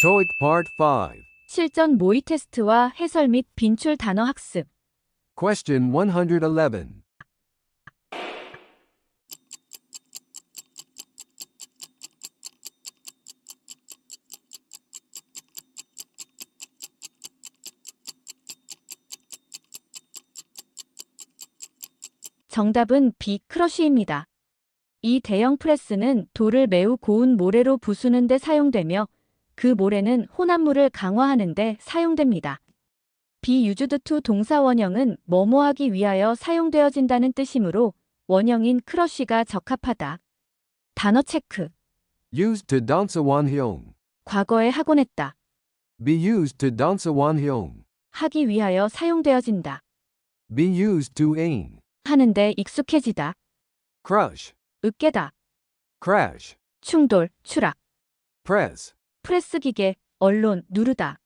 TOEIC Part 5. 실전 모의 테스트와 해설 및 빈출 단어 학습. Question 111. 정답은 B 크러쉬입니다. 이 대형 프레스는 돌을 매우 고운 모래로 부수는 데 사용되며 그 모래는 혼합물을 강화하는 데 사용됩니다. used to 동사 원형은 뭐뭐하기 위하여 사용되어진다는 뜻이므로 원형인 크러쉬가 적합하다. 단어 체크. Used to dance wanhyong. 과거에 하곤 했다. Be used to dance wanhyong. 하기 위하여 사용되어진다. Be used to aim. 하는데 익숙해지다. Crush. 으깨다. Crash. 충돌, 추락. Press. 프레스 기계, 언론, 누르다.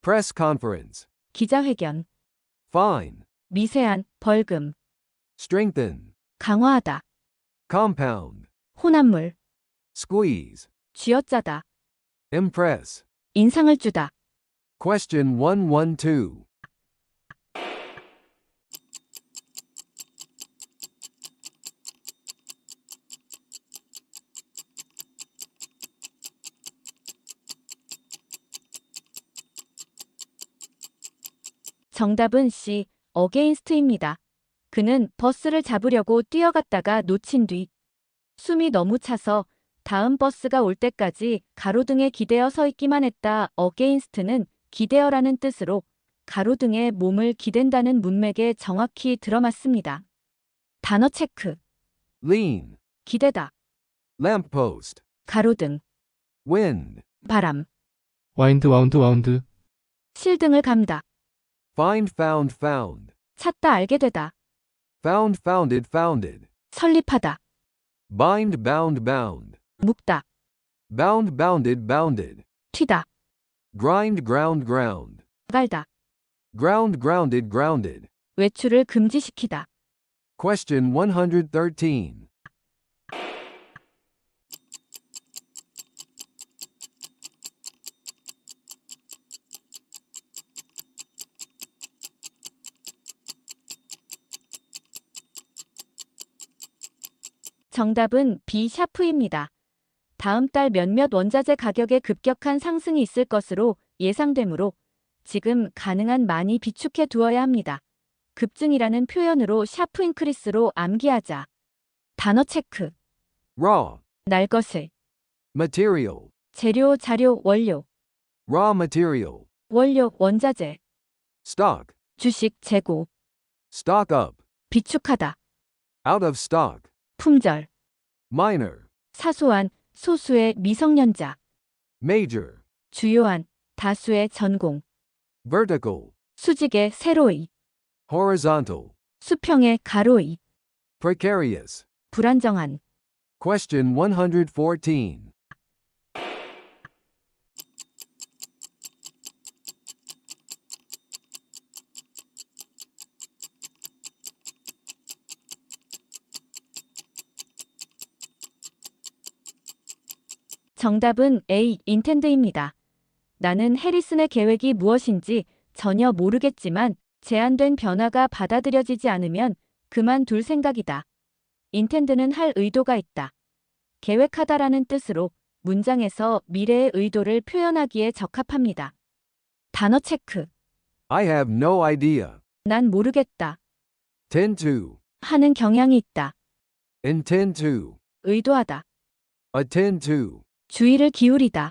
Press conference. 기자회견. Fine. 미세한, 벌금. Strengthen. 강화하다. Compound. 혼합물. Squeeze. 쥐어짜다. Impress. 인상을 주다. Question 112. 정답은 C. 어게인스트입니다. 그는 버스를 잡으려고 뛰어갔다가 놓친 뒤 숨이 너무 차서 다음 버스가 올 때까지 가로등에 기대어 서 있기만 했다. 어게인스트는 기대어라는 뜻으로 가로등에 몸을 기댄다는 문맥에 정확히 들어맞습니다. 단어 체크. Lean. 기대다. Lamppost. 가로등. Wind. 바람. 와인드 와운드 와운드 실등을 감다. Find found found. 찾다 알게 되다. Found founded founded. 설립하다. Bind bound bound. 묶다. Bound bounded bounded. 튀다. Grind ground ground. 갈다. Ground grounded grounded. 외출을 금지시키다. Question 113. 정답은 B 샤프입니다. 다음 달 몇몇 원자재 가격의 급격한 상승이 있을 것으로 예상되므로 지금 가능한 많이 비축해 두어야 합니다. 급증이라는 표현으로 샤프 인크리스로 암기하자. 단어 체크. Raw. 날 것을. Material. 재료, 자료, 원료. Raw material. 원료, 원자재. Stock. 주식, 재고. Stock up. 비축하다. Out of stock. 품절. Minor. 사소한, 소수의 미성년자. Major. 주요한, 다수의 전공. Vertical. 수직의 세로의. Horizontal. 수평의 가로의. Precarious. 불안정한. Question 114. 정답은 A. 인텐드입니다. 나는 해리슨의 계획이 무엇인지 전혀 모르겠지만 제한된 변화가 받아들여지지 않으면 그만둘 생각이다. 인텐드는 할 의도가 있다. 계획하다라는 뜻으로 문장에서 미래의 의도를 표현하기에 적합합니다. 단어 체크. I have no idea. 난 모르겠다. Tend to. 하는 경향이 있다. Intend to. 의도하다. Attend to. 주의를 기울이다.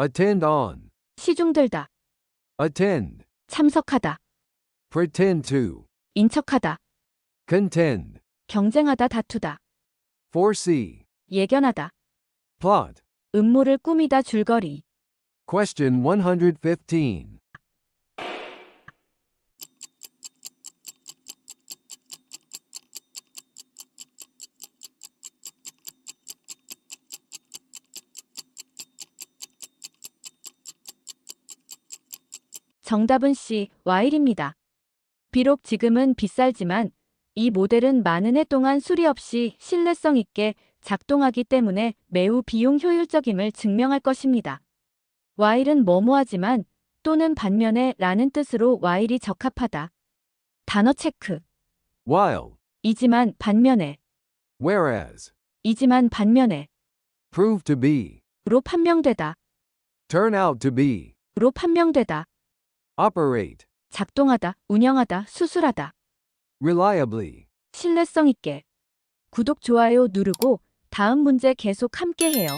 Attend on. 시중들다. Attend. 참석하다. Pretend to. 인척하다. Contend. 경쟁하다 다투다. Foresee. 예견하다. Plot. 음모를 꾸미다 줄거리. Question 115. 정답은 C, 와일입니다. 비록 지금은 비쌀지만 이 모델은 많은 해 동안 수리 없이 신뢰성 있게 작동하기 때문에 매우 비용 효율적임을 증명할 것입니다. while은 뭐뭐하지만 또는 반면에 라는 뜻으로 while이 적합하다. 단어 체크. while, 이지만 반면에, whereas, 이지만 반면에, prove to be, 로 판명되다. turn out to be, 로 판명되다. Operate, 작동하다, 운영하다, 수술하다. reliably. 신뢰성 있게. 구독, 좋아요 누르고 다음 문제 계속 함께 해요.